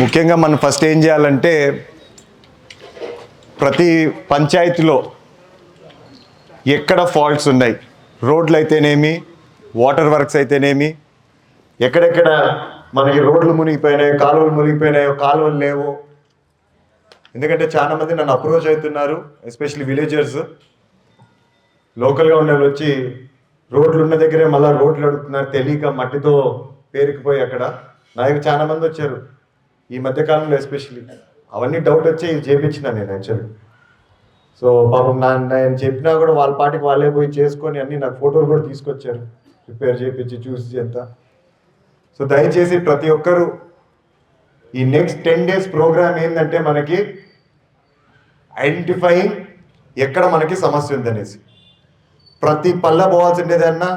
ముఖ్యంగా మనం ఫస్ట్ ఏం చేయాలంటే ప్రతి పంచాయతీలో ఎక్కడ ఫాల్ట్స్ ఉన్నాయి? రోడ్లు అయితేనేమి? వాటర్ వర్క్స్ అయితేనేమి? ఎక్కడెక్కడ మనకి రోడ్లు మునిగిపోయినాయో కాలువలు మునిగిపోయినాయో కాలువలు లేవు? ఎందుకంటే చాలా మంది నన్ను అప్రోచ్ అవుతున్నారు ఎస్పెషల్లీ విలేజర్స్. లోకల్గా ఉండే వచ్చి రోడ్లు ఉన్న దగ్గరే మళ్ళీ రోడ్లు అడుగుతున్నారు తెలియక మట్టితో పేరుకుపోయి అక్కడ. నాకు చాలామంది చాలా మంది వచ్చారు. ఈ మధ్యకాలంలో ఎస్పెషల్లీ అవన్నీ డౌట్ వచ్చి చేయించిన చేపించిన నేను యాక్చువల్లీ సో పాపం నా నేను చెప్పినా కూడా వాళ్ళ పాటికి వాళ్ళే పోయి చేసుకొని అన్ని నాకు ఫోటోలు కూడా తీసుకొచ్చారు. రిపేర్ చేయించి చూసి అంతా సో దయచేసి ప్రతి ఒక్కరు ఈ నెక్స్ట్ టెన్ డేస్ ప్రోగ్రామ్ ఏంటంటే మనకి ఐడెంటిఫైయింగ్ ఎక్కడ మనకి సమస్య ఉందనేసి. ప్రతి పల్ల పోవాల్సిందేదన్నా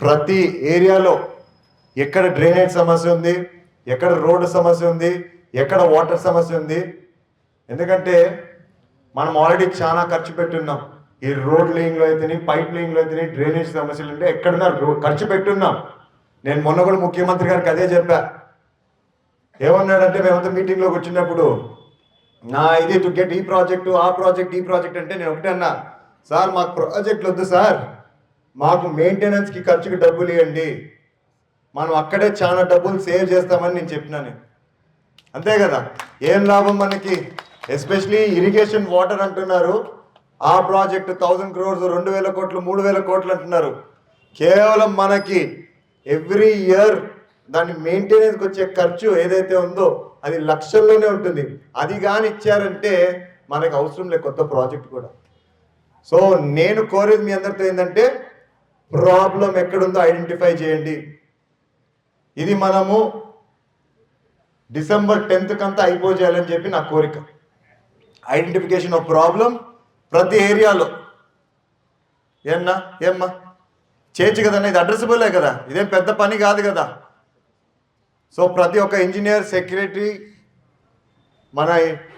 ప్రతి ఏరియాలో ఎక్కడ డ్రైనేజ్ సమస్య ఉంది ఎక్కడ రోడ్డు సమస్య ఉంది ఎక్కడ వాటర్ సమస్య ఉంది. ఎందుకంటే మనం ఆల్రెడీ చాలా ఖర్చు పెట్టున్నాం. ఈ రోడ్ లేయింగ్లో అయితేనే పైప్ లేయింగ్లో అయితేనే డ్రైనేజ్ సమస్యలు అంటే ఎక్కడన్నా ఖర్చు పెట్టున్నాం. నేను మొన్న కూడా ముఖ్యమంత్రి గారికి అదే చెప్పా. ఏమన్నాడంటే మేమంతా మీటింగ్లోకి వచ్చినప్పుడు నా ఇది టు గెట్ ఈ ప్రాజెక్టు ఆ ప్రాజెక్ట్ ఈ ప్రాజెక్ట్ అంటే నేను ఒకటే అన్నా. సార్ మాకు ప్రాజెక్టులు వద్దు సార్. మాకు మెయింటెనెన్స్కి ఖర్చుకి డబ్బులు ఇవ్వండి మనం అక్కడే చాలా డబ్బులు సేవ్ చేస్తామని నేను చెప్పినాను అంతే కదా? ఏం లాభం మనకి? ఎస్పెషలీ ఇరిగేషన్ వాటర్ అంటున్నారు. ఆ ప్రాజెక్ట్ థౌజండ్ క్రోర్స్ రెండు వేల కోట్లు మూడు వేల కోట్లు అంటున్నారు. కేవలం మనకి ఎవ్రీ ఇయర్ దాని మెయింటెనెన్స్కి వచ్చే ఖర్చు ఏదైతే ఉందో అది లక్షల్లోనే ఉంటుంది. అది కానీ ఇచ్చారంటే మనకు అవసరం లేదు కొత్త ప్రాజెక్ట్ కూడా. సో నేను కోరేది మీ అందరితో ఏంటంటే ప్రాబ్లం ఎక్కడుందో ఐడెంటిఫై చేయండి. ఇది మనము డిసెంబర్ టెన్త్ కంతా అయిపోజేయాలని చెప్పి నా కోరిక. ఐడెంటిఫికేషన్ ఆఫ్ ప్రాబ్లం ప్రతి ఏరియాలో. ఏమన్నా ఏమ్మా? చేయొచ్చు కదన్నా ఇది అడ్రసబులే కదా. ఇదేం పెద్ద పని కాదు కదా. సో ప్రతి ఒక్క ఇంజనీర్ సెక్రటరీ మన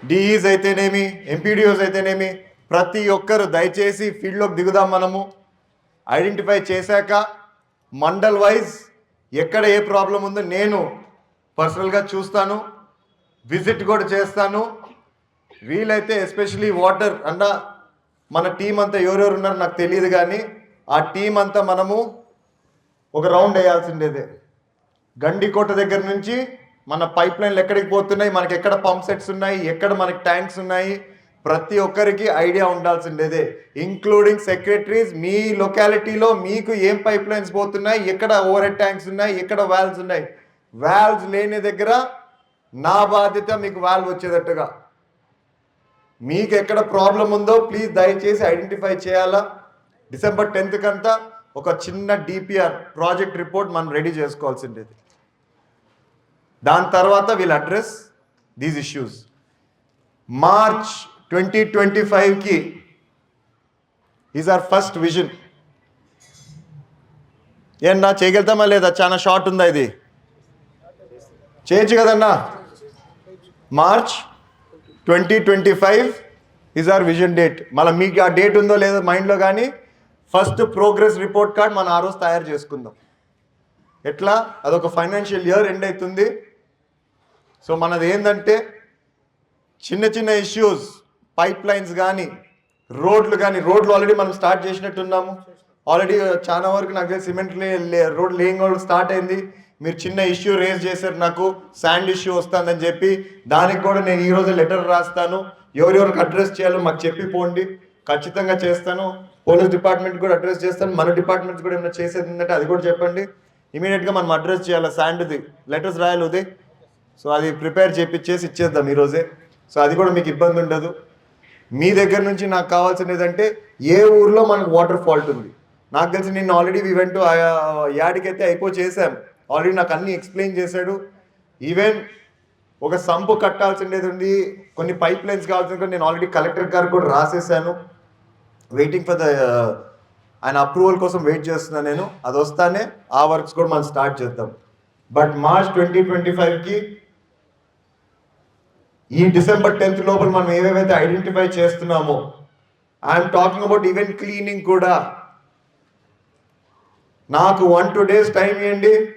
డిఈస్ అయితేనేమి ఎంపీడీఓస్ అయితేనేమి ప్రతి ఒక్కరు దయచేసి ఫీల్డ్లోకి దిగుదాం మనము. ఐడెంటిఫై చేశాక మండల్ వైజ్ ఎక్కడ ఏ ప్రాబ్లం ఉందో నేను పర్సనల్గా చూస్తాను విజిట్ కూడా చేస్తాను. వీలైతే ఎస్పెషలీ వాటర్ అన్న మన టీం అంతా ఎవరెవరు ఉన్నారో నాకు తెలియదు కానీ ఆ టీం అంతా మనము ఒక రౌండ్ వేయాల్సిండేదే గండికోట దగ్గర నుంచి మన పైప్ లైన్లు ఎక్కడికి పోతున్నాయి మనకి ఎక్కడ పంప్ సెట్స్ ఉన్నాయి ఎక్కడ మనకి ట్యాంక్స్ ఉన్నాయి ప్రతి ఒక్కరికి ఐడియా ఉండాల్సిండేదే ఇంక్లూడింగ్ సెక్రటరీస్ మీ లొకాలిటీలో మీకు ఏం పైప్ లైన్స్ పోతున్నాయి ఎక్కడ ఓవర్ హెడ్ ట్యాంక్స్ ఉన్నాయి ఎక్కడ వాల్వ్స్ ఉన్నాయి. వాల్వ్స్ లేని దగ్గర నా బాధ్యత మీకు వాల్వ్ వచ్చేటట్టుగా. మీకు ఎక్కడ ప్రాబ్లం ఉందో ప్లీజ్ దయచేసి ఐడెంటిఫై చేయాలా. డిసెంబర్ టెన్త్ కంతా ఒక చిన్న డిపిఆర్ ప్రాజెక్ట్ రిపోర్ట్ మనం రెడీ చేసుకోవాల్సిండేది దాని తర్వాత we'll address these issues March twenty twenty ఫైవ్కి ఈజ్ ఆర్ ఫస్ట్ విజన్. ఏమన్నా చేయగలుగుతామా లేదా? చాలా షార్ట్ ఉందా ఇది? చేయొచ్చు కదన్నా. March twenty twenty five is our vision date. మళ్ళీ మీకు ఆ డేట్ ఉందో లేదో మైండ్లో కానీ ఫస్ట్ ప్రోగ్రెస్ రిపోర్ట్ కార్డ్ మనం ఆ రోజు తయారు చేసుకుందాం. ఎట్లా? అదొక ఫైనాన్షియల్ ఇయర్ ఎండ్ అవుతుంది. సో మనది ఏంటంటే చిన్న చిన్న ఇష్యూస్ పైప్ లైన్స్ కానీ రోడ్లు కానీ రోడ్లు ఆల్రెడీ మనం స్టార్ట్ చేసినట్టున్నాము. ఆల్రెడీ చాలా వరకు నాకు తెలిసి సిమెంట్ రోడ్ లేయింగ్ కూడా స్టార్ట్ అయింది. మీరు చిన్న ఇష్యూ రేజ్ చేశారు నాకు శాండ్ ఇష్యూ వస్తుందని చెప్పి దానికి కూడా నేను ఈరోజు లెటర్ రాస్తాను. ఎవరెవరికి అడ్రస్ చేయాలో మాకు చెప్పి పోండి. ఖచ్చితంగా చేస్తాను. పోలీస్ డిపార్ట్మెంట్ కూడా అడ్రస్ చేస్తాను. మన డిపార్ట్మెంట్స్ కూడా ఏమైనా చేసేది ఉందంటే అది కూడా చెప్పండి. ఇమీడియట్గా మనం అడ్రస్ చేయాలి? శాండ్ది లెటర్స్ రాయాలి ఉది సో అది ప్రిపేర్ చేపించేసి ఇచ్చేద్దాం ఈరోజే సో అది కూడా మీకు ఇబ్బంది ఉండదు. మీ దగ్గర నుంచి నాకు కావాల్సింది అంటే ఏ ఊర్లో మనకు వాటర్ ఫాల్ట్ ఉంది? నాకు తెలిసి నిన్న ఆల్రెడీ ఈవెంట్ యాడికైతే అయిపో చేశాం. ఆల్రెడీ నాకు అన్ని ఎక్స్ప్లెయిన్ చేశాడు. ఈవెన్ ఒక సంపు కట్టాల్సిండేది ఉంది కొన్ని పైప్ లైన్స్ కావాల్సింది నేను ఆల్రెడీ కలెక్టర్ గారు కూడా రాసేసాను. వెయిటింగ్ ఫర్ ద ఆయన అప్రూవల్ కోసం వెయిట్ చేస్తున్నాను నేను. అది వస్తానే ఆ వర్క్స్ కూడా మనం స్టార్ట్ చేద్దాం. బట్ మార్చ్ ట్వంటీ ట్వంటీ ఫైవ్కి ఈ డిసెంబర్ టెన్త్ లోపల మనం ఏవేవైతే ఐడెంటిఫై చేస్తున్నామో I'm talking about event cleaning కూడా. నాకు వన్ టూ డేస్ టైం ఇవ్వండి.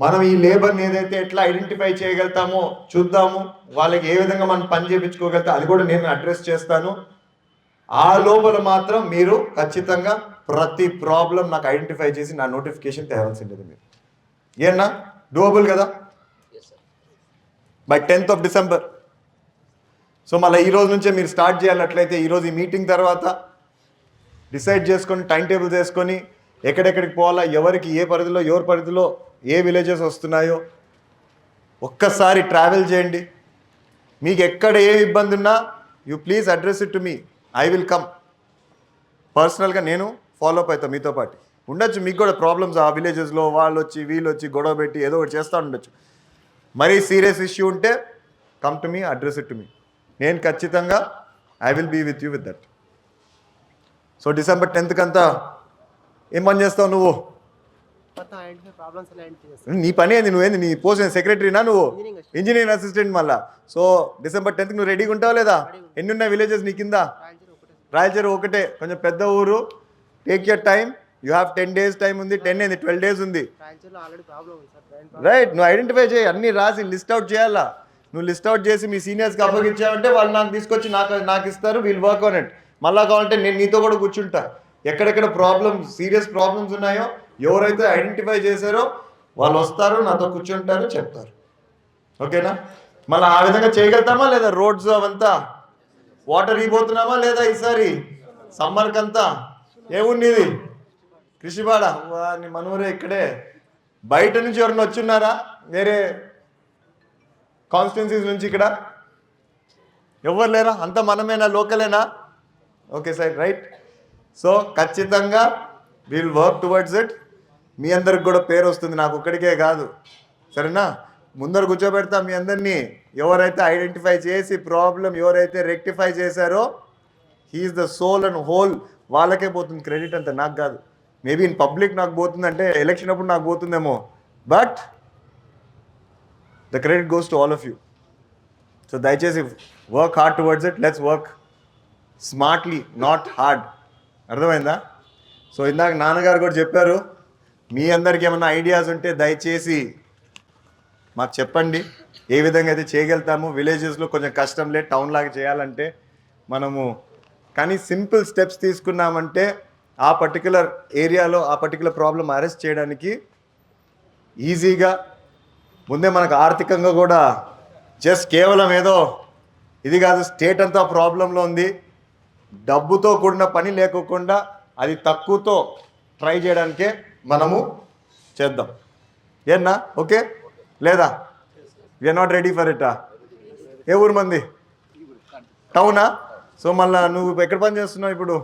మనం ఈ లేబర్ని ఏదైతే ఎట్లా ఐడెంటిఫై చేయగలుగుతామో చూద్దాము. వాళ్ళకి ఏ విధంగా మనం పని చేయించుకోగలుగుతా అది కూడా నేను అడ్రస్ చేస్తాను. ఆ లోపల మాత్రం మీరు ఖచ్చితంగా ప్రతి ప్రాబ్లం నాకు ఐడెంటిఫై చేసి నా నోటిఫికేషన్ తేవాల్సింది మీరు. ఏనా? డూబుల్ కదా? By tenth of December so మళ్ళీ ఈ రోజు నుంచే మీరు స్టార్ట్ చేయాలట్లయితే ఈరోజు ఈ మీటింగ్ తర్వాత డిసైడ్ చేసుకొని టైం టేబుల్ చేసుకొని ఎక్కడెక్కడికి పోవాలా ఎవరికి ఏ పరిధిలో ఎవరి పరిధిలో ఏ విలేజెస్ వస్తున్నాయో ఒక్కసారి ట్రావెల్ చేయండి. మీకు ఎక్కడ ఏ ఇబ్బంది ఉన్నా you please address it to me. I will come. పర్సనల్గా నేను ఫాలో అప్ అవుతాను మీతో పాటు. ఉండొచ్చు మీకు కూడా ప్రాబ్లమ్స్ ఆ విలేజెస్లో వాళ్ళు వచ్చి వీళ్ళు వచ్చి గొడవ పెట్టి ఏదో ఒకటి చేస్తూ ఉండొచ్చు. మరీ సీరియస్ ఇష్యూ ఉంటే come to me address it to me. నేను ఖచ్చితంగా I will be with you with that so December టెన్త్కి అంతా ఏం పని చేస్తావు నువ్వు? నీ పని ఏంది? నువ్వేంది? నీ పోస్ట్ సెక్రటరీనా నువ్వు. ఇంజనీరింగ్ అసిస్టెంట్ మళ్ళా. సో డిసెంబర్ టెన్త్ నువ్వు రెడీగా ఉంటావు లేదా? ఎన్ని ఉన్నాయి విలేజెస్ నీ కింద? రాయలసీమ ఒకటే. కొంచెం పెద్ద ఊరు. Take your time you have ten days time ఉంది. టెన్ ఏంది? ట్వెల్వ్ డేస్ ఉంది. రైట్ నువ్వు ఐడెంటిఫై చేయి. అన్ని రాసి లిస్ట్ అవుట్ చేయాలా? నువ్వు లిస్ట్ అవుట్ చేసి మీ సీనియర్స్కి అప్పగించావంటే వాళ్ళు నాకు తీసుకొచ్చి నాకు నాకు ఇస్తారు వీల్ వర్క్ ఆన్ ఇట్ మళ్ళా కావాలంటే నేను నీతో కూడా కూర్చుంటా. ఎక్కడెక్కడ ప్రాబ్లమ్స్ సీరియస్ ప్రాబ్లమ్స్ ఉన్నాయో ఎవరైతే ఐడెంటిఫై చేశారో వాళ్ళు వస్తారు నాతో కూర్చుంటారు చెప్తారు. ఓకేనా? మళ్ళీ ఆ విధంగా చేయగలుగుతామా లేదా రోడ్స్ అవంతా? వాటర్ ఇవ్వబోతున్నామా లేదా ఈసారి? సమ్మర్కి అంతా ఏముండేది కృషిపాడ. వా, నీ మనూరే ఇక్కడే. బయట నుంచి ఎవరిని వచ్చున్నారా? వేరే కాన్స్టిట్యున్సీస్ నుంచి ఇక్కడ? ఎవరు లేరా? అంత మనమేనా? లోకలేనా? Okay sir right. సో ఖచ్చితంగా విల్ వర్క్ టువర్డ్స్ ఇట్ మీ అందరికి కూడా పేరు వస్తుంది నాకు ఒక్కడికే కాదు. సరేనా? ముందర కూర్చోబెడతా మీ అందరినీ. ఎవరైతే ఐడెంటిఫై చేసి ప్రాబ్లం ఎవరైతే రెక్టిఫై చేశారో he is the sole and whole వాళ్ళకే పోతుంది క్రెడిట్ అంతా నాకు కాదు. మేబీ ఇన్ పబ్లిక్ నాకు పోతుందంటే ఎలక్షన్ అప్పుడు నాకు పోతుందేమో. But the credit goes to all of you so దయచేసి work hard towards it let's work smartly not hard అర్థమైందా? సో ఇందాక నాన్నగారు కూడా చెప్పారు మీ అందరికి ఏమైనా ఐడియాస్ ఉంటే దయచేసి మాకు చెప్పండి. ఏ విధంగా అయితే చేయగలుగుతాము విలేజెస్లో కొంచెం కష్టంలే టౌన్ లాగా చేయాలంటే మనము కానీ సింపుల్ స్టెప్స్ తీసుకున్నామంటే ఆ పర్టికులర్ ఏరియాలో ఆ పర్టికులర్ ప్రాబ్లం అరెస్ట్ చేయడానికి ఈజీగా ముందే మనకు ఆర్థికంగా కూడా జస్ట్ కేవలం ఏదో ఇది కాదు స్టేట్ అంతా ప్రాబ్లంలో ఉంది. డబ్బుతో కూడిన పని లేకోకుండా అది తక్కువతో ట్రై చేయడానికే మనము చేద్దాం. ఏనా ఓకే? లేదా? విఆర్ నాట్ రెడీ ఫర్ ఇటా ఏ ఊరు మంది? టౌనా సో మళ్ళా నువ్వు ఎక్కడ పని చేస్తున్నావు ఇప్పుడు?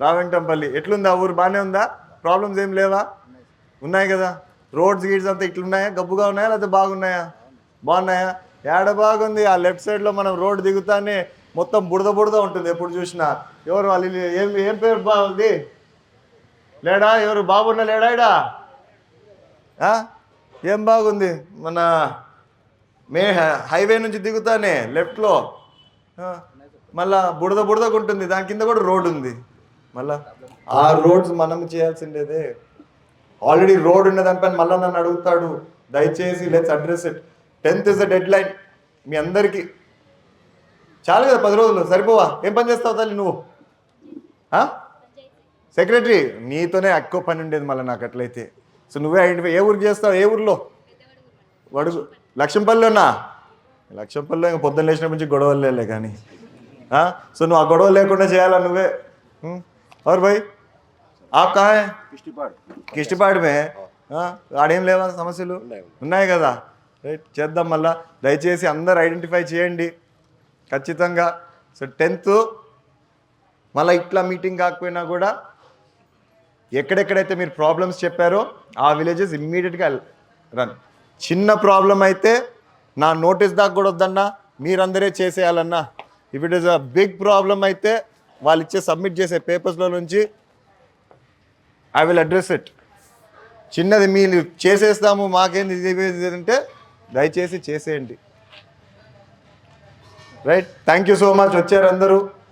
రావెంటంపల్లి. ఎట్లుంది ఆ ఊరు? బాగానే ఉందా? ప్రాబ్లమ్స్ ఏం లేవా? ఉన్నాయి కదా? రోడ్స్ గీడ్స్ అంతా ఇట్లున్నాయా? గబ్బుగా ఉన్నాయా? లేకపోతే బాగున్నాయా? బాగున్నాయా? ఏడ బాగుంది? ఆ లెఫ్ట్ సైడ్లో మనం రోడ్ దిగుతానే మొత్తం బుడద బుడద ఉంటుంది ఎప్పుడు చూసినా. ఎవరు వాళ్ళు ఏం ఏం పేరు బాగుంది లేడా? ఎవరు? బాబున్న లేడా ఇడా ఏం బాగుంది? మన మే హైవే నుంచి దిగుతానే లెఫ్ట్లో మళ్ళా బుడద బుడదగా ఉంటుంది. దాని కింద కూడా రోడ్ ఉంది. మళ్ళా ఆ రోడ్స్ మనం చేయాల్సిండేదే. ఆల్రెడీ రోడ్ ఉన్న దానిపైన మళ్ళీ నన్ను అడుగుతాడు. దయచేసి let's address it tenth is the deadline మీ అందరికీ. చాలు కదా పది రోజులు. సరిపోవా? ఏం పని చేస్తావు తల్లి నువ్వు? సెక్రటరీ నీతోనే ఎక్కువ పని ఉండేది మళ్ళీ నాకు అట్లయితే. సో నువ్వే ఐడెంటిఫై ఏ ఊరికి చేస్తావు? ఏ ఊర్లో? వడుగు. లక్ష్మపల్లిలోనా లక్ష్మపల్లిలో ఇంకా పొద్దున్న లేచిన నుంచి గొడవలు లేలే కానీ. సో నువ్వు ఆ గొడవలు లేకుండా చేయాలా నువ్వే? ఎవరు భయ్ आप कहाँ हैं కిష్టిపాడు మే ఆ, ఆడేం లేవా సమస్యలు ఉన్నాయి కదా రైట్ చేద్దాం మళ్ళా దయచేసి అందరు ఐడెంటిఫై చేయండి ఖచ్చితంగా సో టెన్త్ మళ్ళీ ఇట్లా మీటింగ్ కాకపోయినా కూడా ఎక్కడెక్కడైతే మీరు ప్రాబ్లమ్స్ చెప్పారో ఆ విలేజెస్ ఇమ్మీడియట్గా రన్ చిన్న ప్రాబ్లం అయితే నా నోటీస్ దాకా కూడా వద్దన్నా మీరందరే చేసేయాలన్నా if it is a big problem అయితే వాళ్ళు ఇచ్చే సబ్మిట్ చేసే పేపర్స్లో నుంచి ఐ విల్ అడ్రస్ ఇట్. చిన్నది మీరు చేసేస్తాము మాకేంది ఇది అంటే దయచేసి చేసేయండి. Right thank you so much. వచ్చారు అందరూ.